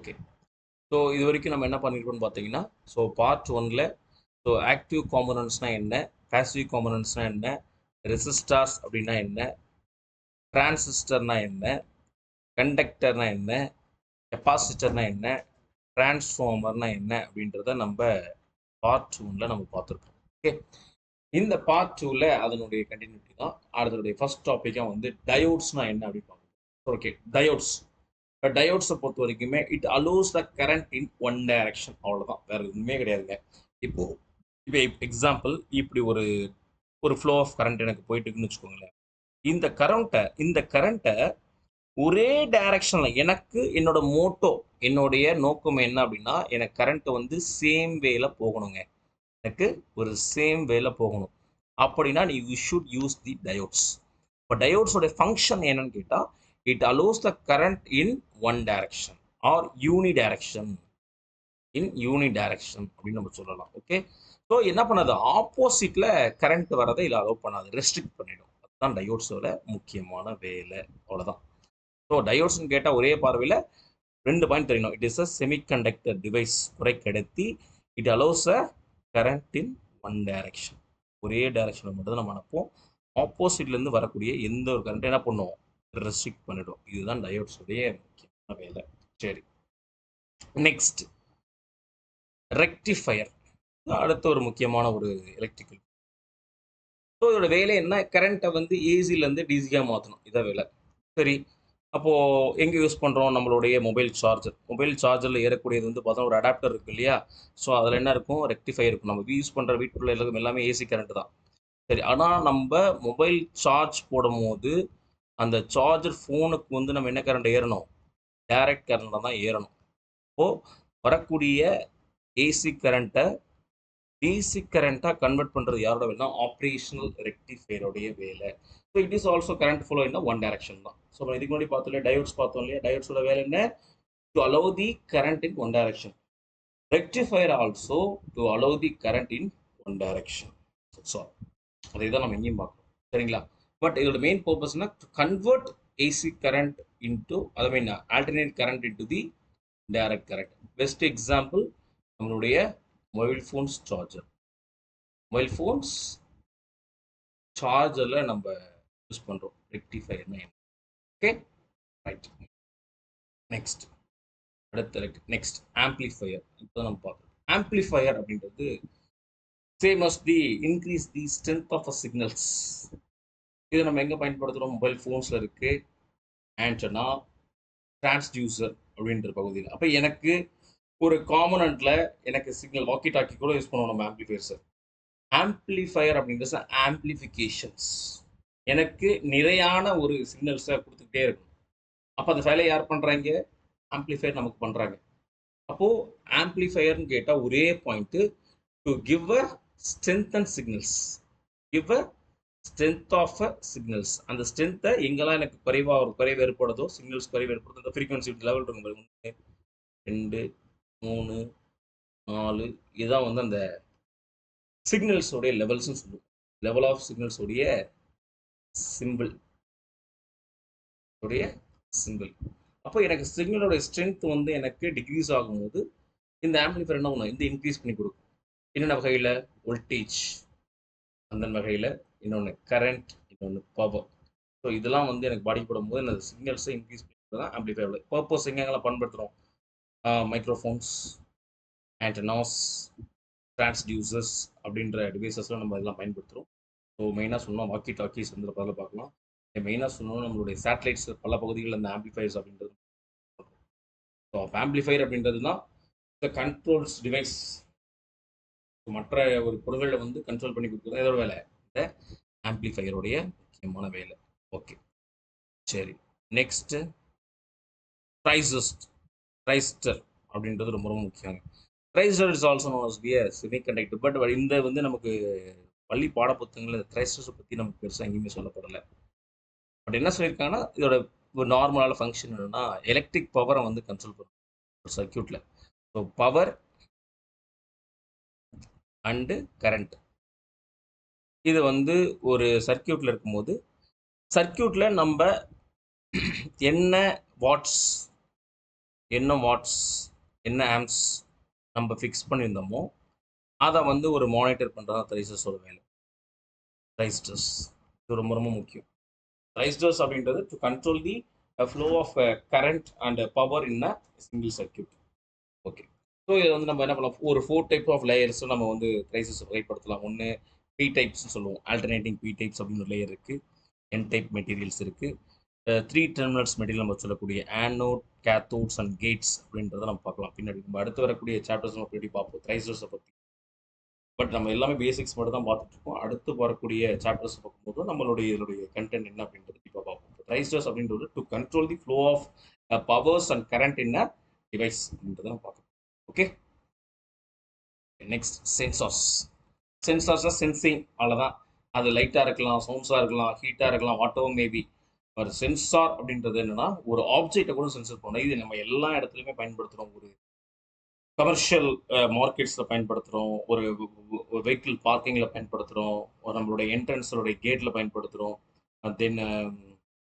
Okay so இது வரைக்கும் நம்ம என்ன பண்ணியிருக்கோம்னு பார்த்தீங்கன்னா ஸோ பார்ட் ஒன்ல ஸோ ஆக்டிவ் காம்பனன்ட்ஸ்னால் என்ன? பேசிவ் காம்பனன்ட்ஸ்னால் என்ன? ரெசிஸ்டார்ஸ் அப்படின்னா என்ன? டிரான்சிஸ்டர்னா என்ன? கண்டக்டர்னா என்ன? கெப்பாசிட்டர்னா என்ன? டிரான்ஸ்ஃபார்மர்னா என்ன? அப்படின்றத நம்ம பார்ட் ஒன்ல நம்ம பார்த்துருக்கோம். ஓகே இந்த பார்ட் டூவில் அதனுடைய கண்டினியூட்டி தான். அதனுடைய ஃபர்ஸ்ட் டாப்பிக்காக வந்து டயோட்ஸ்னால் என்ன அப்படின்னு பார்க்கணும் ஓகே டயோட்ஸ் டயோட்ஸை பொறுத்த வரைக்குமே it allows the current in one direction அவ்வளோதான் வேறு எதுவுமே கிடையாதுங்க. இப்போ இப்போ எக்ஸாம்பிள் இப்படி ஒரு ஒரு ஃப்ளோ ஆஃப் கரண்ட் எனக்கு போயிட்டு இருக்குன்னு வச்சுக்கோங்களேன். இந்த கரண்ட்டை இந்த கரண்ட்டை ஒரே டைரக்ஷனில் எனக்கு என்னோட மோட்டோ என்னுடைய நோக்கம் என்ன அப்படின்னா எனக்கு கரண்ட்டு வந்து சேம் வேல போகணுங்க. எனக்கு ஒரு சேம் வேல போகணும். அப்படின்னா நீ you should use the diodes இப்போ டயோட்ஸோட ஃபங்க்ஷன் என்னன்னு கேட்டால் it allows the current in one direction or uni direction in uni direction அப்படின்னு நம்ம சொல்லலாம். ஓகே ஸோ என்ன பண்ணாது? ஆப்போசிட்ல கரண்ட் வரதை இல்லை அலோவ் பண்ணாது. ரெஸ்ட்ரிக்ட் பண்ணிடும். அதுதான் டயோட்ஸோட முக்கியமான வேலை. அவ்வளோதான் ஸோ டயோட்ஸ்னு கேட்டால் ஒரே பார்வையில் ரெண்டு பாயிண்ட் தெரியணும் it is a semiconductor device குறை கடத்தி it allows a current in one direction ஒரே டைரக்ஷனில் மட்டும் தான் நம்ம அனுப்போம் ஆப்போசிட்லேருந்து வரக்கூடிய எந்த ஒரு கரண்ட் என்ன பண்ணுவோம் ரெஸ்ட்ரிக்ட் பண்ணிடும். இதுதான் டயோட்ஸுடைய முக்கியம். வேலை சரி. நெக்ஸ்ட் ரெக்டிஃபயர் அடுத்த ஒரு முக்கியமான ஒரு எலக்ட்ரிக்கல் ஸோ இதோட வேலை என்ன? கரண்ட்டை வந்து ஏசிலேருந்து டிசியாக மாற்றணும் இதான் வேலை. சரி. அப்போது எங்கே யூஸ் பண்ணுறோம் நம்மளுடைய மொபைல் சார்ஜர் மொபைல் சார்ஜரில் ஏறக்கூடியது வந்து பார்த்தா ஒரு அடாப்டர் இருக்கு இல்லையா? ஸோ அதில் என்ன இருக்கும்? ரெக்டிஃபை இருக்கும். நம்ம யூஸ் பண்ணுற வீட்டுக்குள்ள எல்லாருக்கும் எல்லாமே ஏசி கரண்ட் தான். சரி. ஆனால் நம்ம மொபைல் சார்ஜ் போடும் போது அந்த சார்ஜர் ஃபோனுக்கு வந்து நம்ம என்ன கரண்ட் ஏறணும்? டைரக்ட் கரண்டில் தான் ஏறணும். இப்போது வரக்கூடிய ஏசி கரண்ட்டை டிசி கரண்ட்டாக கன்வெர்ட் பண்ணுறது யாரோட வேணா ஆப்ரேஷனல் ரெக்டிஃபையருடைய வேலை. So it is also current flow என்ன ஒன் டைரக்ஷன் தான். ஸோ நம்ம இதுக்கு முன்னாடி பார்த்தோம் இல்லையா? டயோட்ஸ் பார்த்தோம் இல்லையா? டயோட்ஸோட வேலை என்ன? To allow the current in one direction rectifier also to allow the current in one direction so அதை தான் நம்ம எங்கேயும் பார்க்கணும். சரிங்களா? பட் இதோட main பர்பஸ்னா convert AC current into I mean alternate current into the direct current best example நம்மளுடைய mobile phones charger mobile phones சார்ஜரில் நம்ம use பண்ணுறோம் ரெக்டிஃபையர்னு ஓகே ரைட் நெக்ஸ்ட் அடுத்த நெக்ஸ்ட் ஆம்ப்ளிஃபையர் இப்போ நம்ம பார்க்குறோம். ஆம்ப்ளிஃபையர் அப்படின்றது same as the increase the strength of a signals இதை நம்ம எங்கே பயன்படுத்துகிறோம் மொபைல் ஃபோன்ஸில் இருக்குது ஆண்டனா டிரான்ஸ்டியூசர் அப்படின்ற பகுதியில். அப்போ எனக்கு ஒரு காமனண்ட்டில் எனக்கு சிக்னல் வாக்கி டாக்கி கூட யூஸ் பண்ணுவோம் நம்ம ஆம்பிளிஃபையர் சார் ஆம்ப்ளிஃபையர் அப்படின்றது ஆம்ப்ளிஃபிகேஷன்ஸ் எனக்கு நிறையான ஒரு சிக்னல்ஸை கொடுத்துக்கிட்டே இருக்கும் அப்போ அந்த ஃபைலை யார் பண்ணுறாங்க ஆம்ப்ளிஃபையர் நமக்கு பண்ணுறாங்க அப்போது ஆம்பிளிஃபையர்னு கேட்டால் ஒரே point to give a strength and signals give a strength of a signals அந்த ஸ்ட்ரென்த்தை எங்கெல்லாம் எனக்கு குறைவாக ஒரு குறைவு ஏற்படுதோ சிக்னல்ஸ் குறைவு ஏற்படுதோ அந்த ஃப்ரீக்வன்சி லெவல் இருக்கும் பாருங்க ரெண்டு மூணு நாலு இதுதான் வந்து அந்த சிக்னல்ஸோடைய லெவல்ஸ்னு சொல்லுவோம். லெவல் ஆஃப் சிக்னல்ஸோடைய சிம்பிள் உடைய சிம்பிள் அப்போ எனக்கு சிக்னலோடைய ஸ்ட்ரென்த் வந்து எனக்கு டிக்ரீஸ் ஆகும்போது இந்த ஆம்பிளிஃபர் என்ன பண்ணும்? இந்த இன்க்ரீஸ் பண்ணி கொடுக்கும். என்னென்ன வகையில்? வோல்டேஜ் அந்த வகையில் இன்னொன்று கரண்ட் இன்னொன்று பவர் ஸோ இதெல்லாம் வந்து எனக்கு பாதிக்கப்படும் போது எனக்கு சிக்னல்ஸை இன்க்ரீஸ் பண்ணி தான் ஆம்பிளிஃபையர் பர்பஸ் எங்கெங்கெல்லாம் பயன்படுத்துகிறோம் மைக்ரோஃபோன்ஸ் ஆண்டனாஸ் டிரான்ஸ்டியூசர்ஸ் அப்படின்ற டிவைசஸ்லாம் நம்ம இதெல்லாம் பயன்படுத்துகிறோம் ஸோ மெயினாக சொன்னோம் வாக்கி டாக்கிஸ் வந்து பதில் பார்க்கலாம். மெயினாக சொன்னோம் நம்மளுடைய சேட்டலைட்ஸ் பல பகுதிகளில் இந்த ஆம்பிளிஃபைர்ஸ் அப்படின்றது ஸோ ஆம்பிளிஃபைர் அப்படின்றது தான் த கண்ட்ரோல்ஸ் டிவைஸ் மற்ற ஒரு பொருள்களை வந்து கண்ட்ரோல் பண்ணி கொடுக்குறது இதோட வேலை. ஆம்பிளிஃபையருடைய முக்கியமான வேலை. ஓகே சரி. நெக்ஸ்ட்டு ட்ரைசஸ்ட் ட்ரைஸ்டர் அப்படின்றது ரொம்ப ரொம்ப முக்கியம். Thyristor is also knows be a semiconductor but இந்த வந்து நமக்கு பள்ளி பாடப்புத்தகங்கள் ட்ரைஸ்டர்ஸை பற்றி நமக்கு பெருசாக எங்கேயுமே சொல்லப்படலை. பட் என்ன சொல்லியிருக்காங்கன்னா இதோட ஒரு நார்மலான ஃபங்க்ஷன் என்னென்னா எலக்ட்ரிக் பவரை வந்து கண்ட்ரோல் பண்ணும் ஒரு சர்க்கியூட்டில் ஸோ பவர் அண்டு கரண்ட் இது வந்து ஒரு சர்க்கியூட்டில் இருக்கும்போது சர்க்கியூட்டில் நம்ம என்ன வாட்ஸ் என்ன வாட்ஸ் என்ன ஆம்ஸ் நம்ம ஃபிக்ஸ் பண்ணியிருந்தோமோ அதை வந்து ஒரு மானிட்டர் பண்ணுறது தான் ரைசஸோட வேலை ரைஸ்டர்ஸ் இது ரொம்ப ரொம்ப முக்கியம். ரைஸ்டர்ஸ் அப்படின்றது to control the flow of current and power in a single circuit okay so இதை வந்து நம்ம என்ன பண்ணலாம்? ஒரு ஃபோர் டைப் ஆஃப் லேயர்ஸும் நம்ம வந்து ரைசஸ் வகைப்படுத்தலாம். ஒன்று பி டைப்ஸ்னு சொல்லுவோம். ஆல்டர்னேட்டிங் பி டைப்ஸ் அப்படின்னு ஒரு லேயர் இருக்குது என் டைப் மெட்டீரியல்ஸ் இருக்குது த்ரீ டெர்மினல்ஸ் மெட்டீரியல் நம்ம சொல்லக்கூடிய ஆனோட் கேத்தோட்ஸ் அண்ட் கேட்ஸ் அப்படின்றத நம்ம பார்க்கலாம். பின்னாடி நம்ம அடுத்து வரக்கூடிய சாப்டர்ஸ் நம்ம பின்னாடி பார்ப்போம். த்ரைசர்ஸை பற்றி பட் நம்ம எல்லாமே பேசிக்ஸ் மட்டும் தான் பார்த்துட்டு இருக்கோம். அடுத்து வரக்கூடிய சாப்டர்ஸ் பார்க்கும்போது நம்மளுடைய இதனுடைய கண்டென்ட் என்ன அப்படின்றது இப்போ பார்ப்போம். ரைசர்ஸ் அப்படின்றது to control the flow of powers and current என்ன டிவைஸ் அப்படின்றத நம்ம பார்க்கணும் ஓகே நெக்ஸ்ட் சென்சார்ஸ் சென்சார்ஸ்னால் சென்சிங் அவ்வளோதான் அது லைட்டாக இருக்கலாம் சவுண்ட்ஸாக இருக்கலாம் ஹீட்டாக இருக்கலாம் வாட்டோ மேபி ஒரு சென்சார் அப்படின்றது என்னன்னா ஒரு ஆப்ஜெக்டை கூட சென்சர் பண்ணோம் இது நம்ம எல்லா இடத்துலையுமே பயன்படுத்துகிறோம் ஒரு கமர்ஷியல் மார்க்கெட்ஸில் பயன்படுத்துகிறோம் ஒரு வெஹிக்கிள் பார்க்கிங்கில் பயன்படுத்துகிறோம் நம்மளுடைய என்ட்ரன்ஸோடைய கேட்டில் பயன்படுத்துகிறோம் தென்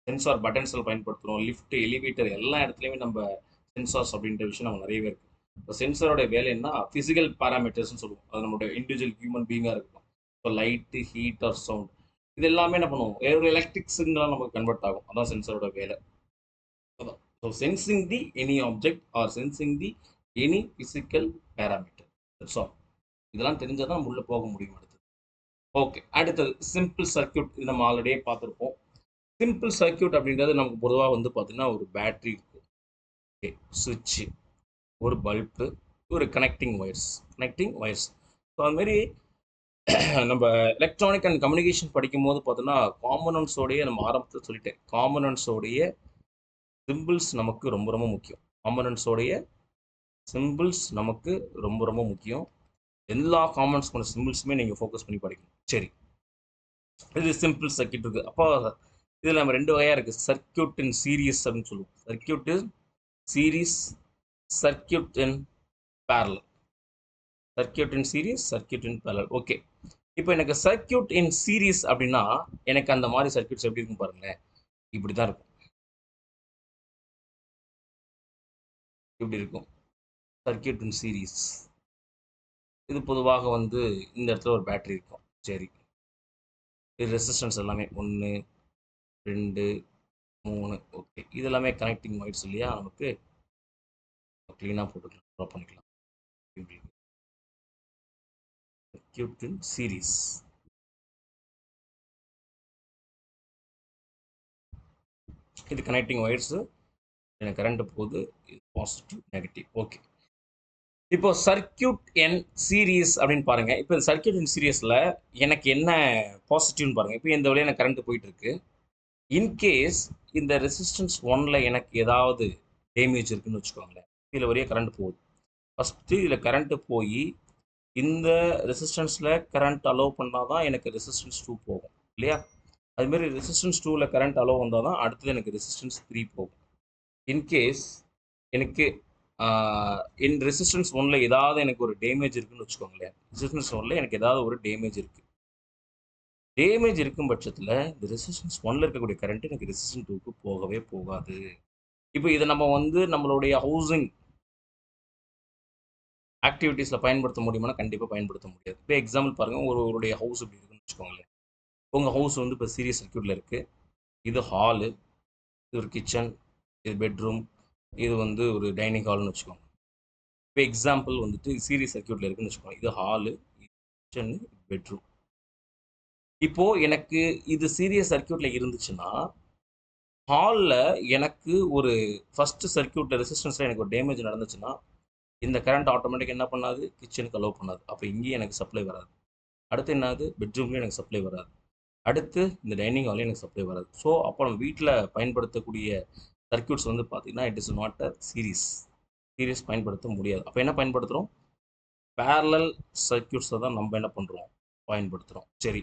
சென்சார் பட்டன்ஸில் பயன்படுத்துகிறோம் லிஃப்ட் எலிவேட்டர் எல்லா இடத்துலையுமே நம்ம சென்சார்ஸ் அப்படின்ற விஷயம் நம்ம நிறையவே இருக்குது இப்போ சென்சாரோட வேலை என்ன ஃபிசிக்கல் பேராமீட்டர்ஸ்னு சொல்லுவோம். அது நம்மளுடைய இண்டிவிஜுவல் ஹியூமன் பீயிங்காக இருக்கும் இப்போ லைட்டு ஹீட் ஆர் சவுண்ட் இது எல்லாமே என்ன பண்ணுவோம்? ஒரு எலக்ட்ரிக் சிக்னலாக நமக்கு கன்வெர்ட் ஆகும். அதான் சென்சரோட வேலை. அதான். So sensing the any object or sensing the any physical parameter so இதெல்லாம் தெரிஞ்சால் தான் உள்ளே போக முடியும் அடுத்தது. ஓகே அடுத்தது சிம்பிள் சர்க்கியூட் இது நம்ம ஆல்ரெடியே பார்த்துருப்போம். சிம்பிள் சர்க்கியூட் அப்படின்றது நமக்கு பொதுவாக வந்து பார்த்தீங்கன்னா ஒரு பேட்ரி இருக்கும் ஓகே சுவிட்சு ஒரு பல்பு ஒரு connecting wires connecting wires so அதுமாரி நம்ம எலக்ட்ரானிக் அண்ட் கம்யூனிகேஷன் படிக்கும் போது பார்த்தோன்னா காம்பனன்ஸோடைய நம்ம ஆரம்பத்தில் சொல்லிட்டேன். காம்பனன்ஸோடைய சிம்பிள்ஸ் நமக்கு ரொம்ப ரொம்ப முக்கியம். காம்பனன்ஸோடைய சிம்பிள்ஸ் நமக்கு ரொம்ப ரொம்ப முக்கியம். எல்லா காம்பனன்ஸ் கொண்ட சிம்பிள்ஸுமே நீங்கள் ஃபோக்கஸ் பண்ணி படிக்கணும். சரி. இது சிம்பிள் சர்க்கியூட் இருக்குது அப்போ இதில் நம்ம ரெண்டு வகையாக இருக்குது சர்க்கியூட் இன் சீரியஸ் அப்படின்னு சொல்லுவோம். Circuit series circuit in parallel circuit in series circuit in parallel okay இப்போ எனக்கு சர்க்கியூட் இன் சீரீஸ் அப்படின்னா எனக்கு அந்த மாதிரி சர்க்கியூட்ஸ் எப்படி இருக்கும் பாருங்களேன். இப்படி தான் இருக்கும். இப்படி இருக்கும். சர்க்கியூட் இன் சீரீஸ் இது பொதுவாக வந்து இந்த இடத்துல ஒரு பேட்டரி இருக்கும். சரி. இது ரெசிஸ்டன்ஸ் எல்லாமே. ஒன்று ரெண்டு மூணு. ஓகே இது எல்லாமே கனெக்டிங் ஒயிட்ஸ் இல்லையா? நமக்கு க்ளீனாக போட்டுக்கலாம் ட்ரா பண்ணிக்கலாம். சர்க்கியூட் இன் சீரீஸ் இது கனெக்டிங் ஒயர்ஸு எனக்கு கரண்ட் போகுது இது பாசிட்டிவ் நெகட்டிவ் ஓகே இப்போ சர்க்கியூட் என் சீரீஸ் அப்படின்னு பாருங்க. இப்போ இந்த சர்க்கியூட் என் சீரீஸில் எனக்கு என்ன பாசிட்டிவ்னு பாருங்க. இப்போ இந்த வழியாக எனக்கு கரண்ட் போயிட்டு இருக்கு இன்கேஸ் இந்த ரெசிஸ்டன்ஸ் ஒன்ல எனக்கு ஏதாவது டேமேஜ் இருக்குன்னு வச்சுக்கோங்களேன். இதில் வரைய கரண்ட் போகுது. ஃபஸ்ட்டு இதில் கரண்ட்டு போய் இந்த ரெசிஸ்டன்ஸில் கரண்ட் அலோவ் பண்ணால் தான் எனக்கு ரெசிஸ்டன்ஸ் டூ போகும் இல்லையா? அதுமாரி ரெசிஸ்டன்ஸ் டூவில் கரண்ட் அலோவ் வந்தால் தான் அடுத்தது எனக்கு ரெசிஸ்டன்ஸ் த்ரீ போகும். இன்கேஸ் எனக்கு இன் ரெசிஸ்டன்ஸ் ஒன்றில் ஏதாவது எனக்கு ஒரு டேமேஜ் இருக்குன்னு வச்சுக்கோங்களேன். ரெசிஸ்டன்ஸ் ஒன்றில் எனக்கு ஏதாவது ஒரு டேமேஜ் இருக்குது டேமேஜ் இருக்கும் பட்சத்தில் இந்த ரெசிஸ்டன்ஸ் ஒன்ல இருக்கக்கூடிய கரண்ட் எனக்கு ரெசிஸ்டன்ஸ் டூக்கு போகவே போகாது. இப்போ இதை நம்ம வந்து நம்மளுடைய ஹவுசிங் ஆக்டிவிட்டீஸில் பயன்படுத்த முடியுமானா கண்டிப்பாக பயன்படுத்த முடியாது. இப்போ எக்ஸாம்பிள் பாருங்கள் ஒரு ஒருடைய ஹவுஸ் இப்படி இருக்குன்னு வச்சுக்கோங்களேன். உங்கள் ஹவுஸ் வந்து இப்போ சீரியஸ் சர்க்கியூட்டில் இருக்குது இது ஹாலு இது ஒரு கிச்சன் இது பெட்ரூம் இது வந்து ஒரு டைனிங் ஹால்னு வச்சுக்கோங்க. இப்போ எக்ஸாம்பிள் வந்துட்டு சீரியஸ் சர்க்கியூட்டில் இருக்குன்னு வச்சுக்கோங்க. இது ஹாலு கிச்சன் பெட்ரூம் இப்போது எனக்கு இது சீரியஸ் சர்க்கியூட்டில் இருந்துச்சுன்னா ஹாலில் எனக்கு ஒரு ஃபஸ்ட்டு சர்க்கியூட்டில் ரெசிஸ்டன்ஸில் எனக்கு ஒரு டேமேஜ் நடந்துச்சுன்னா இந்த கரண்ட் ஆட்டோமேட்டிக் என்ன பண்ணாது? கிச்சனுக்கு அலோவ் பண்ணாது. அப்போ இங்கேயும் எனக்கு சப்ளை வராது. அடுத்து என்னது? பெட்ரூம்லேயும் எனக்கு சப்ளை வராது. அடுத்து இந்த டைனிங் ஹாலையும் எனக்கு சப்ளை வராது. ஸோ அப்போ நம்ம வீட்டில் பயன்படுத்தக்கூடிய சர்க்கியூட்ஸ் வந்து பார்த்தீங்கன்னா it is not a series series பயன்படுத்த முடியாது. அப்போ என்ன பயன்படுத்துகிறோம் பேரலல் சர்க்கியூட்ஸை தான் நம்ம என்ன பண்ணுறோம் பயன்படுத்துகிறோம் சரி.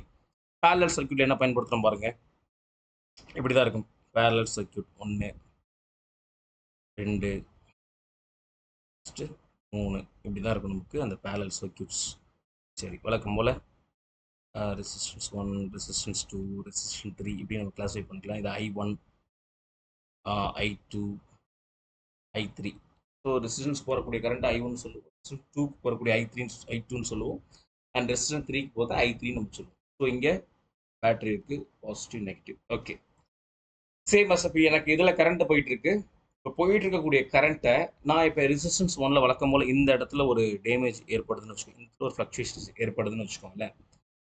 பேரலல் சர்க்கியூட்டில் என்ன பயன்படுத்துகிறோம் பாருங்கள் இப்படி தான் இருக்கும். பேரலல் சர்க்கியூட் ஒன்று ரெண்டு மூணு. இப்படி தான் இருக்கும் நமக்கு அந்த பேரல் சர்க்கியூட்ஸ் சரி வழக்கம் போல் resistance one resistance two resistance three இப்படி நம்ம கிளாஸிஃபை பண்ணிக்கலாம். இது I one I two I three so resistance போகக்கூடிய கரண்ட் ஐ ஒன் சொல்லுவோம். ரெசிஸ்டன்ஸ் டூக்கு போகக்கூடிய ஐ த்ரீ ஐ டூன்னு சொல்லுவோம். அண்ட் ரெசிஸ்டன்ஸ் த்ரீக்கு போகிறது ஐ த்ரீன்னு நம்ம சொல்லுவோம். ஸோ இங்கே பேட்டரி இருக்குது positive negative okay same as இப்போ எனக்கு இதில் கரண்ட் போயிட்டு இருக்கு. இப்போ போயிட்டு இருக்கக்கூடிய கரண்ட்டை நான் இப்போ ரெசிஸ்டன்ஸ் ஒன்ல வழக்கம் போல இந்த இடத்துல ஒரு டேமேஜ் ஏற்படுதுன்னு வச்சுக்கோங்க இந்த ஒரு ஃப்ளக்சுவேஷன்ஸ் ஏற்படுதுன்னு வச்சுக்கோங்களேன்.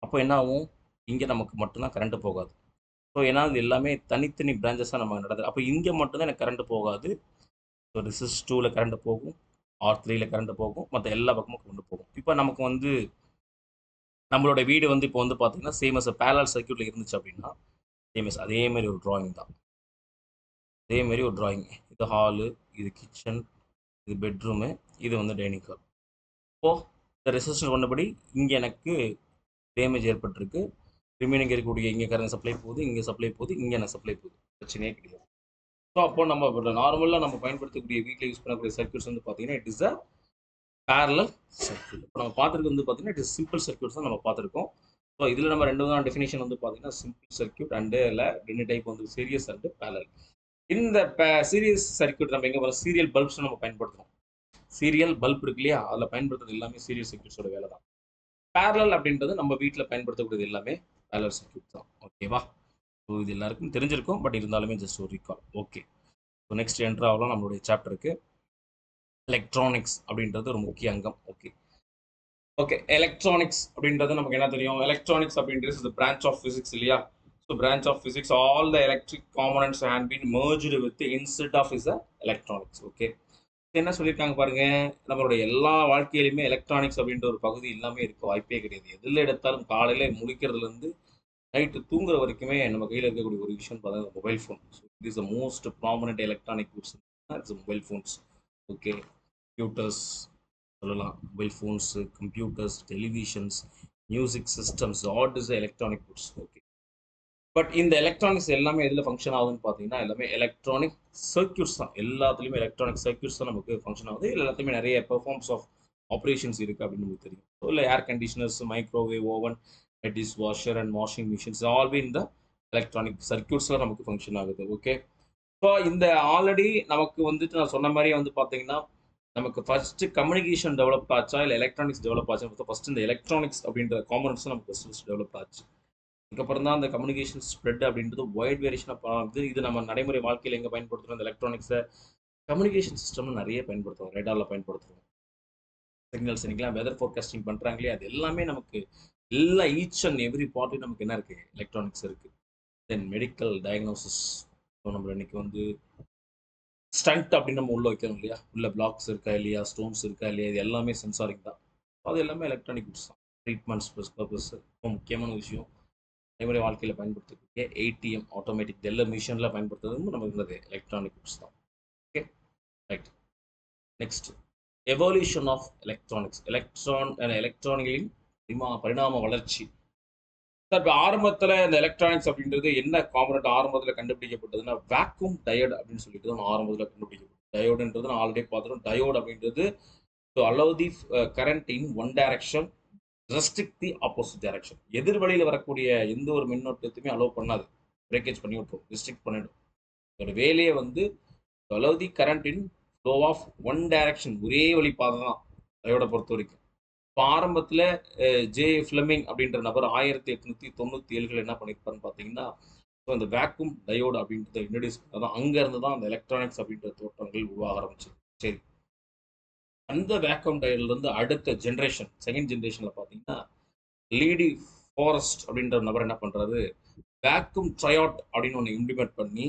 அப்போ என்ன ஆகும்? இங்கே நமக்கு மட்டும்தான் கரண்ட் போகாது. ஸோ ஏன்னா இது எல்லாமே தனித்தனி பிரான்ச்சஸாக நம்ம நடக்குது அப்போ இங்கே மட்டும்தான் எனக்கு கரண்ட் போகாது. ஸோ ரெசிஸ் டூவில் கரண்ட் போகும் ஆர் த்ரீயில் கரண்ட் போகும் மற்ற எல்லா பக்கமும் கொண்டு போகும். இப்போ நமக்கு வந்து நம்மளோட வீடு வந்து இப்போ வந்து பார்த்தீங்கன்னா சேமஸ் பேரல் சர்க்கியூட்டில் இருந்துச்சு அப்படின்னா சேமஸ் அதே மாதிரி ஒரு ட்ராயிங் தான். இதேமாரி ஒரு ட்ராயிங் இது ஹாலு இது கிச்சன் இது பெட்ரூமு இது வந்து டைனிங் ஹால் இப்போது இந்த ரெசிஸ்டன்ஸ் கொண்டபடி இங்கே எனக்கு டேமேஜ் ஏற்பட்டிருக்கு. ரிமைனிங் இருக்கக்கூடிய இங்கே கரண்ட் சப்ளை போகுது இங்கே சப்ளை போகுது இங்கே எனக்கு சப்ளை போகுது. பிரச்சனையே கிடையாது. ஸோ அப்போ நம்ம நார்மலாக நம்ம பயன்படுத்தக்கூடிய வீட்டில் யூஸ் பண்ணக்கூடிய சர்க்கியூட்ஸ் வந்து பார்த்தீங்கன்னா it is a parallel circuit இப்போ நம்ம பார்த்துருக்கு வந்து பார்த்தீங்கன்னா இட் இஸ் சிம்பிள் சர்க்கியூட்ஸ் தான் நம்ம பார்த்துருக்கோம் ஸோ இதில் நம்ம ரெண்டு தான் டெஃபினேஷன் வந்து பார்த்தீங்கன்னா சிம்பிள் சர்க்கியூட் அண்டு இல்லை ரெண்டு டைப் வந்து சீரியஸ் அண்டு பேரல் இந்த சீரியஸ் சர்க்கியூட் நம்ம எங்கே வர சீரியல் பல்ப்ஸ் நம்ம பயன்படுத்துகிறோம் சீரியல் பல்ப் இருக்கு இல்லையா? அதில் பயன்படுத்துறது எல்லாமே சீரியல் சர்க்கியூட்ஸோட வேலை தான். பேரலல் அப்படின்றது நம்ம வீட்டில் பயன்படுத்தக்கூடியது எல்லாமே பேரலல் சர்க்கியூட் தான். ஓகேவா ஸோ இது எல்லாருக்கும் தெரிஞ்சிருக்கும். பட் இருந்தாலுமே ஜஸ்ட் ஒரு recall okay so next entry ஆகலாம். நம்மளுடைய சாப்டருக்கு எலக்ட்ரானிக்ஸ் அப்படின்றது ஒரு முக்கிய அங்கம். ஓகே ஓகே எலக்ட்ரானிக்ஸ் அப்படின்றது நமக்கு என்ன தெரியும்? எலக்ட்ரானிக்ஸ் அப்படின்றது பிரான்ச் ஆஃப் ஃபிசிக்ஸ் இல்லையா? Branch branch of all all the electric components been been merged with instead of is a electronics okay என்ன சொல்லியிருக்காங்க பாருங்க நம்மளுடைய எல்லா வாழ்க்கையிலுமே எலக்ட்ரானிக்ஸ் அப்படின்ற ஒரு பகுதி எல்லாமே இருக்க வாய்ப்பே கிடையாது. எதில் எடுத்தாலும் காலையில முழிக்கிறதுலேருந்து நைட்டு தூங்குற வரைக்குமே நம்ம கையில் இருக்கக்கூடிய ஒரு விஷயம் பார்த்தா mobile phone so it is the most prominent electronic goods it's mobile phones okay computers சொல்லலாம். Mobile phones computers televisions music systems ad is electronic goods okay but இந்த எலக்ட்ரானிக்ஸ் எல்லாமே எதில் ஃபங்க்ஷன் ஆகுதுன்னு பார்த்தீங்கன்னா எல்லாமே எலக்ட்ரானிக் சர்க்கியூட்ஸ் தான். எல்லாத்துலேயுமே electronic circuits தான் நமக்கு ஃபங்க்ஷன் ஆகுது. இல்லை எல்லாத்தையுமே நிறைய பெர்ஃபார்ம்ஸ் ஆஃப் ஆப்ரேஷன்ஸ் இருக்குது அப்படின்னு நமக்கு தெரியும். ஸோ இல்லை air conditioners microwave oven dish washer and washing machines always இந்த எலக்ட்ரானிக் சர்க்கியூட்ஸில் நமக்கு ஃபங்க்ஷன் ஆகுது. ஓகே ஸோ இந்த ஆல்ரெடி நமக்கு வந்துட்டு நான் சொன்ன மாதிரியே வந்து பார்த்தீங்கன்னா நமக்கு ஃபர்ஸ்ட் கம்யூனிகேஷன் டெவலப் ஆச்சா இல்லை எலக்ட்ரானிக்ஸ் டெவலப் ஆச்சா ஃபர்ஸ்ட் இந்த எலக்ட்ரானிக்ஸ் அப்படின்ற காம்பனன்ஸ் நமக்கு ஃபஸ்ட் ஃபர்ஸ்ட் டெவலப் ஆச்சு. அதுக்கப்புறம் தான் அந்த கம்யூனிகேஷன் ஸ்ப்ரெட் அப்படின்றது வைட் வேரியேஷனாக ஆகுது இது நம்ம நடைமுறை வாழ்க்கையில் எங்கே பயன்படுத்துகிறோம் இந்த எலக்ட்ரானிக்ஸை கம்யூனிகேஷன் சிஸ்டம் நிறைய பயன்படுத்துவோம் ரேடாரில் பயன்படுத்துவோம். சிக்னல்ஸ் இன்னைக்கெல்லாம் வெதர் ஃபோர்காஸ்டிங் பண்ணுறாங்களே அது எல்லாமே நமக்கு எல்லா ஈச் அண்ட் எவ்ரி பார்ட்லையும் நமக்கு என்ன இருக்குது எலக்ட்ரானிக்ஸ் இருக்குது தென் மெடிக்கல் டயக்னோசிஸ் ஸோ நம்ம இன்னைக்கு வந்து ஸ்டண்ட் அப்படின்னு நம்ம உள்ளே வைக்கிறோம் இல்லையா? உள்ள பிளாக்ஸ் இருக்கா இல்லையா? ஸ்டோன்ஸ் இருக்கா இல்லையா? இது எல்லாமே சென்சாரிங் தான். அது எல்லாமே எலக்ட்ரானிக் குட்ஸ் தான். ட்ரீட்மெண்ட்ஸ் ப்ளஸ் பர்பஸ் ரொம்ப முக்கியமான விஷயம். நடைமுறை வாழ்க்கையில் பயன்படுத்தக்கூடிய ஏடிஎம் ஆட்டோமேட்டிக் டெல்லர் மிஷினில் பயன்படுத்துறது நமக்கு இந்த எலக்ட்ரானிக் குட்ஸ் தான். Okay right next evolution of electronics electron எலக்ட்ரானிகளின் பரிணாம வளர்ச்சி. சார் இப்போ ஆரம்பத்தில் இந்த எலக்ட்ரானிக்ஸ் அப்படின்றது என்ன காம்பனண்ட் ஆரம்பத்தில் கண்டுபிடிக்கப்பட்டதுன்னா வேக்யூம் டயோட் அப்படின்னு சொல்லிட்டு தான் ஆரம்பத்தில் கண்டுபிடிக்கப்பட்டது. டயோடுன்றது நான் ஆல்ரெடி பார்த்துட்டோம். டயோடு அப்படின்றது to allow the current in one direction restrict the opposite direction. எதிர் வழியில் வரக்கூடிய எந்த ஒரு மின்னோட்டத்தையுமே அலோவ் பண்ணாது. பிரேக்கேஜ் பண்ணி விட்டுரும். ரெஸ்ட்ரிக்ட் பண்ணிடும். இதோட வேலையை வந்து allow the current in flow of one direction ஒரே வழி பாதை தான். டயோட பொறுத்த வரைக்கும். இப்போ ஆரம்பத்தில் ஜே ஃபிளமிங் அப்படின்ற நபர் ஆயிரத்தி எட்நூற்றி தொண்ணூற்றி ஏழுகள் என்ன பண்ணியிருப்பாருன்னு பார்த்தீங்கன்னா ஸோ அந்த வேக்யூம் டயோடு அப்படின்றத இன்ட்ரடியூஸ் பண்ணதான் அங்கேருந்து தான் அந்த எலக்ட்ரானிக்ஸ் அப்படின்ற தோற்றங்கள் உருவாக ஆரம்பிச்சது. சரி. அந்த வேக்கம் டயர்லேருந்து அடுத்த ஜென்ரேஷன் செகண்ட் ஜென்ரேஷனில் பார்த்தீங்கன்னா லீடி ஃபாரஸ்ட் அப்படின்ற நபர் என்ன பண்ணுறாரு வேக்கும் ட்ரையாட் அப்படின்னு ஒன்று இம்ப்ளிமெண்ட் பண்ணி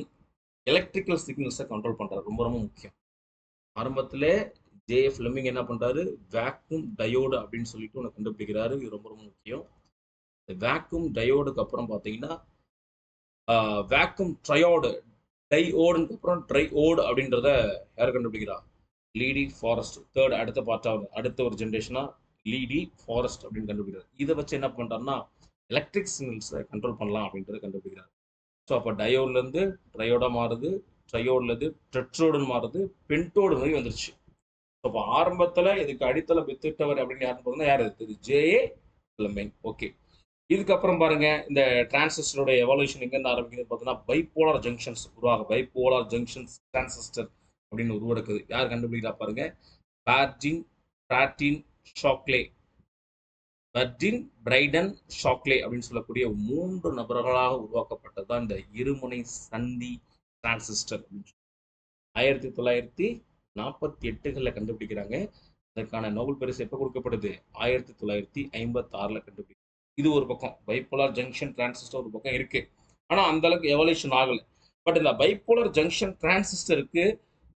எலக்ட்ரிக்கல் சிக்னல்ஸை கண்ட்ரோல் பண்ணுறாரு ரொம்ப ரொம்ப முக்கியம். ஆரம்பத்தில் ஜே ஃபிளமிங் என்ன பண்ணுறாரு வேக்கும் டயோடு அப்படின்னு சொல்லிட்டு ஒன்று கண்டுபிடிக்கிறாரு. இது ரொம்ப ரொம்ப முக்கியம். இந்த வேக்கும் டயோடுக்கு அப்புறம் பார்த்தீங்கன்னா வேக்கும் ட்ரையோடு டையோடுக்கு அப்புறம் ட்ரை ஓடு அப்படின்றத யார் கண்டுபிடிக்கிறா? லீடி ஃபாரஸ்ட் தேர்ட் அடுத்த பார்ட்டாக அடுத்த ஒரு ஜென்ரேஷனாக லீடி ஃபாரஸ்ட் அப்படின்னு கண்டுபிடிக்கிறார். இதை வச்சு என்ன பண்ணுறாருன்னா எலக்ட்ரிக் சிக்னல்ஸை கண்ட்ரோல் பண்ணலாம் அப்படின்றத கண்டுபிடிக்கிறார். ஸோ அப்போ டயோட்லேருந்து ட்ரையோடாக மாறுது ட்ரையோட்லேருந்து டெட்ரோடுன்னு மாறுது பென்டோடு மாதிரி வந்துருச்சு. அப்போ ஆரம்பத்தில் இதுக்கு அடித்தள வித்துட்டவர் அப்படின்னு யாருன்னு பார்த்தோம்னா யார்? இது ஜேஏ ஃபிளமிங் ஓகே இதுக்கப்புறம் பாருங்க இந்த டிரான்சிஸ்டரோட எவல்யூஷன் எங்கேருந்து ஆரம்பிக்குதுன்னு பார்த்தீங்கன்னா பைப்போலார் ஜங்ஷன்ஸ் உருவாக பைப்போலார் ஜங்ஷன்ஸ் டிரான்சிஸ்டர் அப்படின்னு உருவெடுக்குது. யார் கண்டுபிடிக்கிறா பாருங்க. பேர்டின் பிராட்டின் ஷாக்லே பர்டின் பிரைடன் ஷாக்லே அப்படின்னு சொல்லக்கூடிய மூன்று நபர்களாக உருவாக்கப்பட்டது தான் இந்த இருமுனை சந்தி டிரான்சிஸ்டர் அப்படின்னு சொல்லி. ஆயிரத்தி தொள்ளாயிரத்தி நாற்பத்தி எட்டுகளில் கண்டுபிடிக்கிறாங்க. அதற்கான நோபல் பரிசு எப்போ கொடுக்கப்படுது? ஆயிரத்தி தொள்ளாயிரத்தி ஐம்பத்தி ஆறில் கண்டுபிடி. இது ஒரு பக்கம். பைப்போலார் ஜங்ஷன் டிரான்சிஸ்டர் ஒரு பக்கம் இருக்கு. ஆனால் அந்த அளவுக்கு எவல்யூஷன் ஆகலை. பட் இந்த பைப்போலார் ஜங்ஷன் டிரான்சிஸ்டருக்கு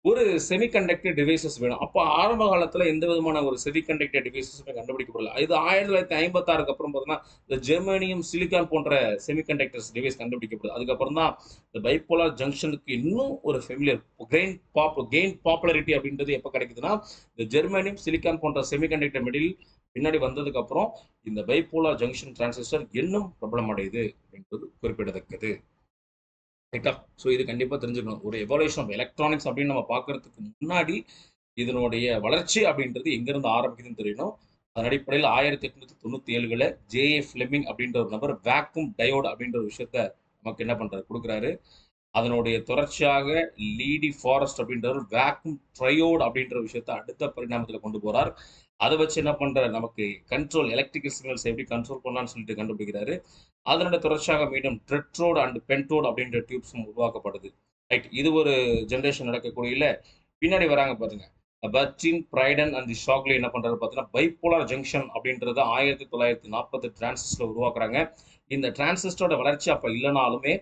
ஒரு செமிகண்டக்டர் டிவைசஸ் வேணும். அப்போ ஆரம்ப காலத்தில் எந்த விதமான ஒரு செமிகண்டக்டர் டிவைசஸுமே கண்டுபிடிக்கப்படல. இது ஆயிரத்தி தொள்ளாயிரத்தி ஐம்பத்தாறுக்கு அப்புறம் பார்த்தீங்கன்னா இந்த ஜெர்மனியம் சிலிக்கான் போன்ற செமிகண்டக்டர்ஸ் டிவைஸ் கண்டுபிடிக்கப்படுது அதுக்கப்புறம் தான் இந்த பைப்போலார் ஜங்ஷனுக்கு இன்னும் ஒரு familiar gain pop gain popularity அப்படின்றது எப்போ கிடைக்குதுன்னா இந்த ஜெர்மனியம் சிலிக்கான் போன்ற செமிகண்டக்டர் மெடில் பின்னாடி வந்ததுக்கப்புறம் இந்த பைப்போலார் ஜங்ஷன் டிரான்சிஸ்டர் இன்னும் பிரபலம் அடையுது அப்படின்றது குறிப்பிடத்தக்கது. ரைட்டா ஸோ இது கண்டிப்பாக தெரிஞ்சுக்கணும். ஒரு எவல்யூஷன் ஆஃப் எலக்ட்ரானிக்ஸ் அப்படின்னு நம்ம பார்க்கறதுக்கு முன்னாடி இதனுடைய வளர்ச்சி அப்படின்றது எங்கேருந்து ஆரம்பிக்குதுன்னு தெரியணும். அதன் அடிப்படையில் ஆயிரத்தி எட்நூத்தி தொண்ணூத்தி ஏழுல ஜே ஏ ஃபிளெமிங் அப்படின்ற ஒரு நபர் வேக்கும் டயோட் அப்படின்ற ஒரு விஷயத்த நமக்கு என்ன பண்றாரு? கொடுக்குறாரு. அதனுடைய தொடர்ச்சியாக லீடி ஃபாரஸ்ட் அப்படின்றவர் வேக்கும் ட்ரையோட் அப்படின்ற விஷயத்த அடுத்த பரிணாமத்தில் கொண்டு போறார். அதை வச்சு என்ன பண்ணுறாரு நமக்கு கண்ட்ரோல் எலக்ட்ரிக்கல் சிக்னல்ஸ் எப்படி கண்ட்ரோல் பண்ணலாம்னு சொல்லிட்டு கண்டுபிடிக்கிறாரு. அதனுடைய தொடர்ச்சியாக மீண்டும் ட்ரெட்ரோடு அண்ட் பென்ட்ரோடு அப்படின்ற டியூப்ஸும் உருவாக்கப்படுது. ரைட் இது ஒரு ஜென்ரேஷன் நடக்கக்கூடிய பின்னாடி வராங்க பாருங்க. Bardeen Brattain and the Shockley என்ன பண்றாரு பார்த்தீங்கன்னா பைப்போலார் ஜங்ஷன் அப்படின்றத ஆயிரத்தி தொள்ளாயிரத்தி நாற்பது டிரான்சிஸ்டர் உருவாக்குறாங்க. இந்த டிரான்சிஸ்டரோட வளர்ச்சி அப்போ இல்லைனாலுமே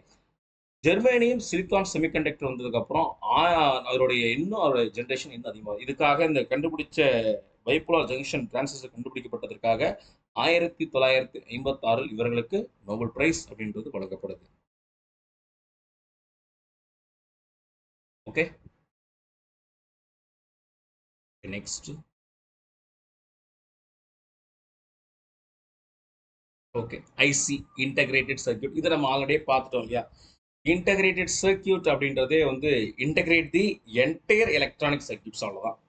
ஜெர்மனியும் சிலிகான் செமிகண்டக்டர் வந்ததுக்கு அப்புறம் அதனுடைய இன்னும் அவருடைய ஜென்ரேஷன் இன்னும் அதிகமாக இதுக்காக இந்த கண்டுபிடிச்ச பைப்போலார் ஜங்ஷன் டிரான்சிஸ்டர் கண்டுபிடிக்கப்பட்டதற்காக ஆயிரத்தி தொள்ளாயிரத்தி ஐம்பத்தி ஆறில் இவர்களுக்கு நோபல் பிரைஸ் அப்படின்றது வழங்கப்படுது. Okay next okay IC integrated circuit இதை நம்ம ஆல்ரெடியே பார்த்துட்டோம் இல்லையா? இன்டகிரேட்டட் சர்க்கியூட் அப்படின்றதே வந்து integrate the entire electronic circuits அவ்வளோதான்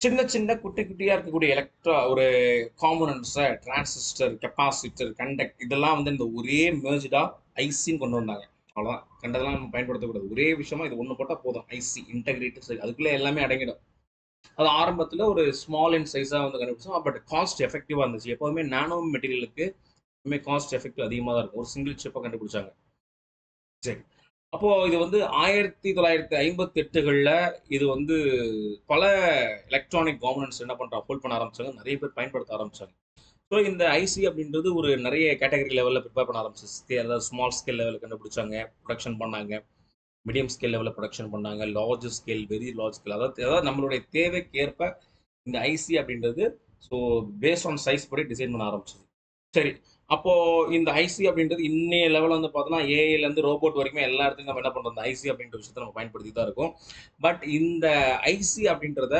சின்ன சின்ன குட்டி குட்டியாக இருக்கக்கூடிய எலக்ட்ரா ஒரு காம்பனன்ட்ஸை டிரான்சிஸ்டர் கெப்பாசிட்டர் கண்டக்ட் இதெல்லாம் வந்து இந்த ஒரே மேர்ஜாக ஐசின்னு கொண்டு வந்தாங்க. அவ்வளோதான் கண்டதெல்லாம் நம்ம பயன்படுத்தக்கூடாது. ஒரே விஷயமா இது ஒன்று போட்டால் போதும். ஐசி இன்டகிரேட்டட் அதுக்குள்ளே எல்லாமே அடங்கிடும். அது ஆரம்பத்தில் ஒரு ஸ்மால் இன் சைஸாக வந்து கண்டுபிடிச்சோம். பட் காஸ்ட் எஃபெக்டிவாக இருந்துச்சு. எப்போதுமே நானோ மெட்டீரியலுக்கு எப்பவுமே காஸ்ட் எஃபெக்டிவ் அதிகமாக தான் இருக்கும். ஒரு சிங்கிள் சிப்பை கண்டுபிடிச்சாங்க. சரி. அப்போ இது வந்து ஆயிரத்தி தொள்ளாயிரத்தி ஐம்பத்தி எட்டுகளில் இது வந்து பல எலக்ட்ரானிக் கவர்னன்ஸ் என்ன பண்ணுறா ஹோல்ட் பண்ண ஆரம்பிச்சாங்க. நிறைய பேர் பயன்படுத்த ஆரம்பிச்சாங்க. ஸோ இந்த ஐசி அப்படின்றது ஒரு நிறைய கேட்டகரி லெவலில் ப்ரிப்பேர் பண்ண ஆரம்பிச்சு. அதாவது ஸ்மால் ஸ்கேல் லெவலில் கண்டுபிடிச்சாங்க ப்ரொடக்ஷன் பண்ணாங்க. மீடியம் ஸ்கேல் லெவலில் ப்ரொடக்ஷன் பண்ணாங்க. Large scale very large scale அதாவது அதாவது நம்மளுடைய தேவைக்கு ஏற்ப இந்த ஐசி அப்படின்றது ஸோ பேஸ்ட் ஆன் சைஸ் படி டிசைன் பண்ண ஆரம்பிச்சது. சரி அப்போ இந்த ஐசி அப்படின்றது இன்னைய லெவலில் வந்து பார்த்தோன்னா ஏஐலேருந்து ரோபோட் வரைக்கும் எல்லா இடத்துலையும் நம்ம என்ன பண்ணுறோம் இந்த ஐசி அப்படின்ற விஷயத்த நம்ம பயன்படுத்தி தான் இருக்கும். பட் இந்த ஐசி அப்படின்றத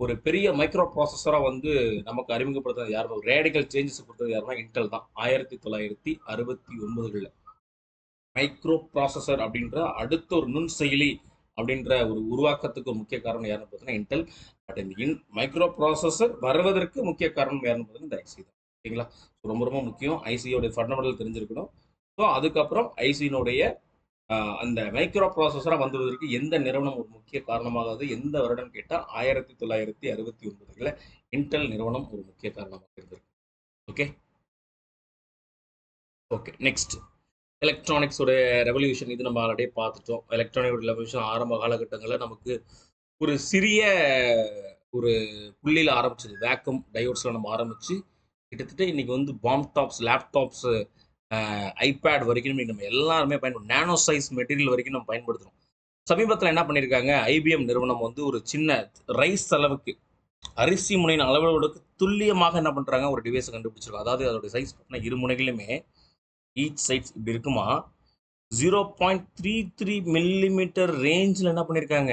ஒரு பெரிய மைக்ரோ ப்ராசஸராக வந்து நமக்கு அறிமுகப்படுத்துறது யாரும் ரேடிக்கல் சேஞ்சஸ் கொடுத்தது யாருன்னா இன்டெல் தான். ஆயிரத்தி தொள்ளாயிரத்தி அறுபத்தி ஒன்பதுகளில். மைக்ரோ ப்ராசஸர் அப்படின்ற அடுத்த ஒரு நுண் செயலி அப்படின்ற ஒரு உருவாக்கத்துக்கு ஒரு முக்கிய காரணம் யாருன்னு பார்த்தீங்கன்னா இன்டெல் பட் இந்த இன் மைக்ரோ ப்ராசஸர் வருவதற்கு முக்கிய காரணம் யாருன்னு பார்த்தீங்கன்னா இந்த ஐசி தான். ஓகேங்களா? ரொம்ப ரொம்ப முக்கியம். ஐசியோடைய ஃபண்டமெண்டல் தெரிஞ்சிருக்கணும். ஸோ அதுக்கப்புறம் ஐசியினுடைய அந்த மைக்ரோ ப்ராசஸராக வந்துவதற்கு எந்த நிறுவனம் ஒரு முக்கிய காரணமாகாது? எந்த வருடம் கேட்டால் ஆயிரத்தி தொள்ளாயிரத்தி அறுபத்தி ஒன்பதுல இன்டெல் நிறுவனம் ஒரு முக்கிய காரணமாக இருந்திருக்கு. ஓகே? ஓகே நெக்ஸ்ட் எலக்ட்ரானிக்ஸோட ரெவல்யூஷன் இது நம்ம ஆல்ரெடி பார்த்துட்டோம். எலக்ட்ரானிக் ரெவல்யூஷன் ஆரம்ப காலகட்டங்களில் நமக்கு ஒரு சிறிய ஒரு புள்ளியில் ஆரம்பிச்சது. வேக்கம் டயோட்ஸில் நம்ம ஆரம்பித்து கிட்டத்தட்ட இன்னைக்கு வந்து பாம் டாப்ஸ் லேப்டாப்ஸ் ஐபேட் வரைக்கும் நம்ம எல்லாருமே பயன்படுத்தும் நேனோ சைஸ் மெட்டீரியல் வரைக்கும் நம்ம பயன்படுத்துகிறோம் சமீபத்தில் என்ன பண்ணியிருக்காங்க ஐபிஎம் நிறுவனம் வந்து ஒரு சின்ன ரைஸ் அளவுக்கு அரிசி முனையின் அளவுகளுக்கு துல்லியமாக என்ன பண்ணுறாங்க ஒரு டிவைஸை கண்டுபிடிச்சிருக்கோம் அதாவது அதோடய சைஸ் பார்த்தீங்கன்னா இரு முனைகளுமே ஈச் சைட்ஸ் இப்படி இருக்குமா? Zero point three three millimetre ரேஞ்சில் என்ன பண்ணியிருக்காங்க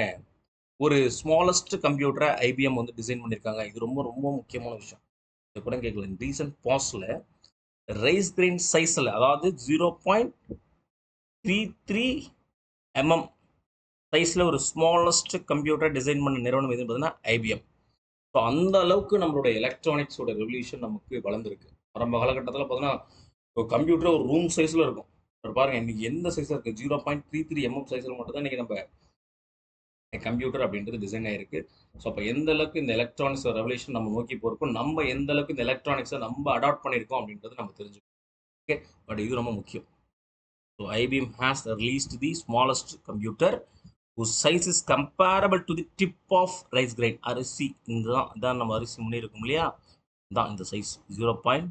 ஒரு ஸ்மாலஸ்ட் கம்ப்யூட்டரை ஐபிஎம் வந்து டிசைன் பண்ணியிருக்காங்க இது ரொம்ப ரொம்ப முக்கியமான விஷயம். கூட கேட்கல ரீசன்ட் பாஸ்டில் ரைஸ் கிரெயின் சைஸில் அதாவது zero point three three mm சைஸில் ஒரு ஸ்மாலஸ்ட் கம்ப்யூட்டர் டிசைன் பண்ண நிறுவனம் எதுன்னு பார்த்தீங்கன்னா ஐபிஎம் ஸோ அந்த அளவுக்கு நம்மளோட எலக்ட்ரானிக்ஸோட ரெவல்யூஷன் நமக்கு வளர்ந்துருக்கு. ஆரம்ப காலகட்டத்தில் பார்த்தீங்கன்னா ஒரு கம்ப்யூட்டர் ஒரு ரூம் சைஸில் இருக்கும். பாருங்க இன்னைக்கு எந்த சைஸில் இருக்குது zero point three three mm mm சைஸில் மட்டும் தான் இன்றைக்கி நம்ம கம்ப்யூட்டர் அப்படின்றது டிசைன் ஆயிருக்கு. ஸோ அப்போ எந்த அளவுக்கு இந்த எலக்ட்ரானிக்ஸ் ரெவல்யூஷன் நம்ம நோக்கி போகிறோம் நம்ம எந்த அளவுக்கு இந்த எலக்ட்ரானிக்ஸை நம்ம அடாப்ட் பண்ணியிருக்கோம் அப்படின்றது நம்ம தெரிஞ்சுக்கணும். ஓகே பட் இது ரொம்ப முக்கியம். So IBM has released the smallest computer whose size is comparable to the tip of rice grain அரிசி இதுதான் இதான் நம்ம அரிசி முன்னே இருக்கும் இல்லையா? தான் இந்த size zero point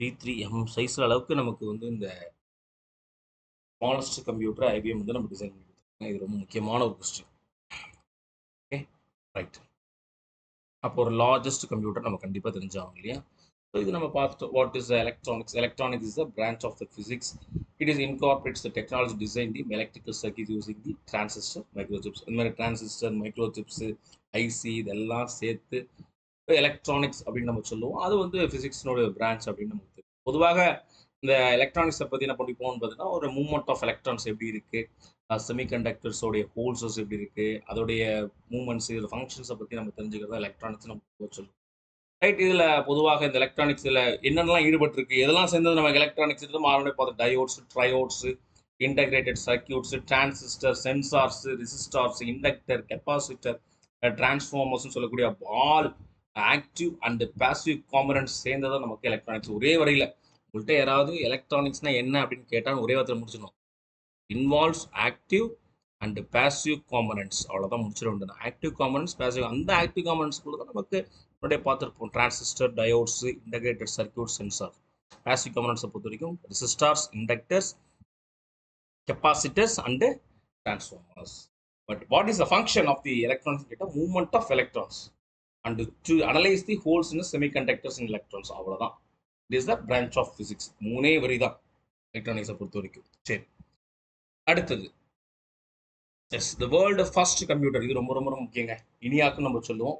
three three M size அளவுக்கு நமக்கு வந்து இந்த ஸ்மாலஸ்ட் கம்ப்யூட்டர் ஐபிஎம் வந்து நம்ம டிசைன் பண்ணி கொடுத்துருக்காங்க இது ரொம்ப முக்கியமான ஒரு கொஸ்டின் ரைட் அப்போ ஒரு லார்ஜஸ்ட் கம்ப்யூட்டர் நம்ம கண்டிப்பாக தெரிஞ்சாகும் இல்லையா? ஸோ இது நம்ம பார்த்துட்டோம் what is electronics electronics is a branch of the physics it is incorporates the technology design the electrical circuit using the transistor microchips இந்த மாதிரி டிரான்சிஸ்டர் மைக்ரோசிப்ஸு ஐசி இதெல்லாம் சேர்த்து எலக்ட்ரானிக்ஸ் அப்படின்னு நம்ம சொல்லுவோம். அது வந்து ஃபிசிக்ஸ்னோட பிரான்ச் அப்படின்னு நமக்கு தெரியும். பொதுவாக இந்த எலக்ட்ரானிக்ஸை பற்றி என்ன படிப்போம்னு பார்த்தீங்கன்னா ஒரு மூவ்மெண்ட் ஆஃப் எலக்ட்ரான்ஸ் எப்படி இருக்குது செமிகண்டக்டர்ஸோடைய ஹோல்ஸஸ் எப்படி இருக்குது அதோடைய மூமெண்ட்ஸ் இதில் ஃபங்க்ஷன்ஸை பற்றி நம்ம தெரிஞ்சுக்கிறதா எலக்ட்ரானிக்ஸ் நம்ம சொல்லுவோம் ரைட் இதில் பொதுவாக இந்த எலக்ட்ரானிக்ஸில் என்னென்னலாம் ஈடுபட்டிருக்கு? எதெல்லாம் சேர்ந்தது? நமக்கு எலக்ட்ரானிக்ஸ் இருந்து மாறணும் பார்த்து diodes triodes integrated circuits transistor sensors resistors inductor capacitor டிரான்ஸ்ஃபார்மர்ஸ்னு சொல்லக்கூடிய all active and passive components சேர்ந்ததான் நமக்கு எலக்ட்ரானிக்ஸ் ஒரே வரையில் உங்கள்கிட்ட யாராவது எலக்ட்ரானிக்ஸ்னால் என்ன அப்படின்னு கேட்டால் ஒரே வாரத்தில் முடிச்சிடணும். Involves active and passive components அவ்வளோதான் முடிச்சிட வேண்டியது. ஆக்டிவ் காம்பனன்ஸ் பேசிவ் அந்த ஆக்டிவ் காம்பனன்ட்ஸ்குள்ள தான் நமக்கு முன்னாடியே பார்த்துருப்போம். Transistor diodes integrated circuit sensor passive காம்பனன்ஸை பொறுத்த வரைக்கும் resistors inductors capacitors and transformers but what is the function of the electrons கேட்டால் movement of electrons and to analyse the holes in semiconductors in electrons அவ்வளோதான் it is the branch of physics மூணே வரி தான் எலக்ட்ரானிக்ஸை பொறுத்த வரைக்கும் சரி. அடுத்தது. Is the world first computer இது ரொம்ப ரொம்ப ரொம்ப முக்கியங்க. இனியாக்குன்னு நம்ம சொல்லுவோம்.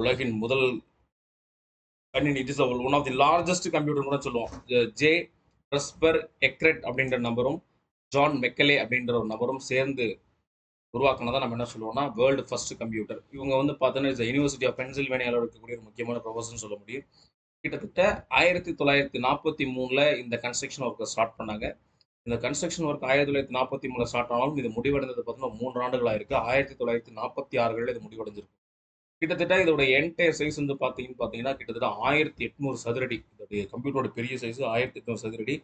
உலகின் முதல் கணினி it is one of the largest computer கூட சொல்லுவோம். ஜே பிரஸ்பர் எக்ரெட் அப்படின்ற நபரும் ஜான் மெக்கலே அப்படின்ற ஒரு நபரும் சேர்ந்து உருவாக்கினதான் நம்ம என்ன சொல்லுவோம்னா வேர்ல்டு ஃபர்ஸ்ட் கம்ப்யூட்டர் இவங்க வந்து பார்த்தோன்னா யூனிவர்சிட்டி ஆஃப் பென்சில்வேனியாவில் இருக்கக்கூடிய ஒரு முக்கியமான ப்ரொஃபஸர்னு சொல்ல முடியும். கிட்டத்தட்ட ஆயிரத்தி தொள்ளாயிரத்தி நாற்பத்தி மூணில் இந்த கன்ஸ்ட்ரக்ஷன் ஒர்க்கை ஸ்டார்ட் பண்ணாங்க. இந்த கன்ஸ்ட்ரக்ஷன் ஒர்க் ஆயிரத்தி தொள்ளாயிரத்தி நாற்பத்தி மூணு ஸ்டார்ட் ஆனாலும் இது முடிவடைந்தது பார்த்தீங்கன்னா மூன்று ஆண்டுகள் ஆயிருக்கு. ஆயிரத்தி தொள்ளாயிரத்தி நாற்பத்தி ஆறுகளில் இது முடிவடைஞ்சிருக்கு. கிட்டத்தட்ட இதோட என்டையர் சைஸ் வந்து பார்த்தீங்கன்னு பார்த்தீங்கன்னா கிட்டத்தட்ட ஆயிரத்தி எட்நூறு சதுரடி. இதோடைய கம்ப்யூட்டரோட பெரிய சைஸ் ஆயிரத்தி எட்நூறு சதுரடி.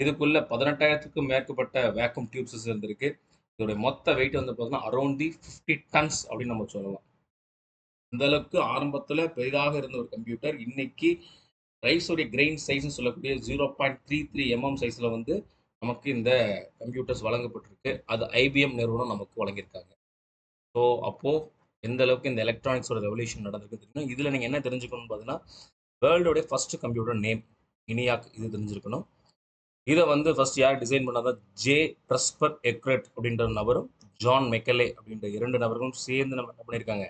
இதுக்குள்ள பதினெட்டாயிரத்துக்கும் மேற்பட்ட வேக்கம் டியூப்ஸஸ் இருந்திருக்கு இதோடைய மொத்த வெயிட் வந்து பார்த்தீங்கன்னா அரௌண்ட் தி ஃபிஃப்டி டன்ஸ் அப்படின்னு நம்ம சொல்லலாம். இந்த அளவுக்கு ஆரம்பத்தில் பெரிதாக இருந்த ஒரு கம்ப்யூட்டர் இன்னைக்கு ரைஸோடைய கிரெயின் சைஸ்ன்னு சொல்லக்கூடிய zero point three three mm சைஸில் வந்து நமக்கு இந்த கம்ப்யூட்டர்ஸ் வழங்கப்பட்டிருக்கு. அது ஐபிஎம் நிறுவனம் நமக்கு வழங்கியிருக்காங்க. ஸோ அப்போது எந்த அளவுக்கு இந்த எலக்ட்ரானிக்ஸோட ரெவல்யூஷன் நடந்திருக்கு தெரியும்? இதில் நீங்கள் என்ன தெரிஞ்சுக்கணும்னு பார்த்தீங்கன்னா வேர்ல்டோடைய ஃபஸ்ட்டு கம்ப்யூட்டர் நேம் இனியாக் இது தெரிஞ்சிருக்கணும். இதை வந்து ஃபர்ஸ்ட் யார் டிசைன் பண்ணாத ஜே ப்ரஸ்பர் எக்ரெட் அப்படின்ற நபரும் ஜான் மெக்கலே அப்படின்ற இரண்டு நபர்களும் சேர்ந்து நம்ம என்ன பண்ணியிருக்காங்க?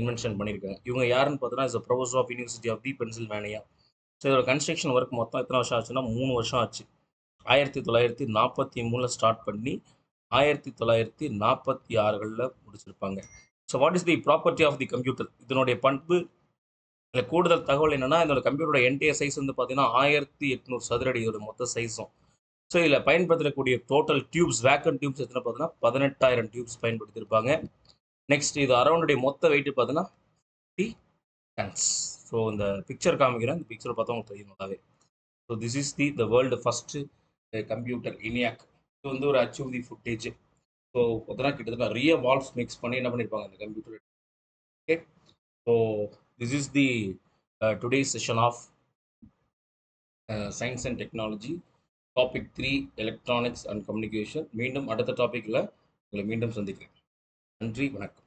இன்வென்ஷன் பண்ணியிருக்காங்க. இவங்க யாருன்னு பார்த்தோன்னா is professor of university of the Pennsylvania so இதோட கன்ஸ்ட்ரக்ஷன் ஒர்க் மொத்தம் எத்தனை வருஷம் ஆச்சுன்னா மூணு வருஷம் ஆச்சு. ஆயிரத்தி தொள்ளாயிரத்தி நாற்பத்தி மூணில் ஸ்டார்ட் பண்ணி ஆயிரத்தி தொள்ளாயிரத்தி நாற்பத்தி ஆறுகளில் முடிச்சிருப்பாங்க. So what is the property of the computer இதனுடைய பண்பு இதில் கூடுதல் தகவல் என்னென்னா இதோட கம்ப்யூட்டரோட என்டையர் சைஸ் வந்து பார்த்தீங்கன்னா ஆயிரத்தி எட்நூறு சதுரடி இதோட மொத்த சைஸும் ஸோ இதில் பயன்படுத்தக்கூடிய டோட்டல் டியூப்ஸ் வேக்கன் டியூப்ஸ் எத்தனை பார்த்தீங்கன்னா பதினெட்டாயிரம் டியூப்ஸ் பயன்படுத்தியிருப்பாங்க நெக்ஸ்ட் இது அரௌண்டுடைய மொத்த வெயிட் பார்த்தீங்கன்னா ஃபிஃப்டி டன்ஸ் ஸோ இந்த பிக்சர் காமிக்கிறேன். இந்த பிக்சர் பார்த்தா உங்களுக்கு தெரியும் நல்லாவே. So this is the the world first computer ENIAC இது வந்து ஒரு அச்சீவ் தி ஃபுட்டேஜ் ஸோ பார்த்தோன்னா கிட்டத்தட்ட நிறைய வால்வ்ஸ் மிக்ஸ் பண்ணி என்ன பண்ணியிருப்பாங்க அந்த computer okay so this is the today session of science and technology topic three electronics and communication மீண்டும் அடுத்த டாப்பிக்கில் உங்களை மீண்டும் சந்திக்கிறேன். நன்றி வணக்கம்.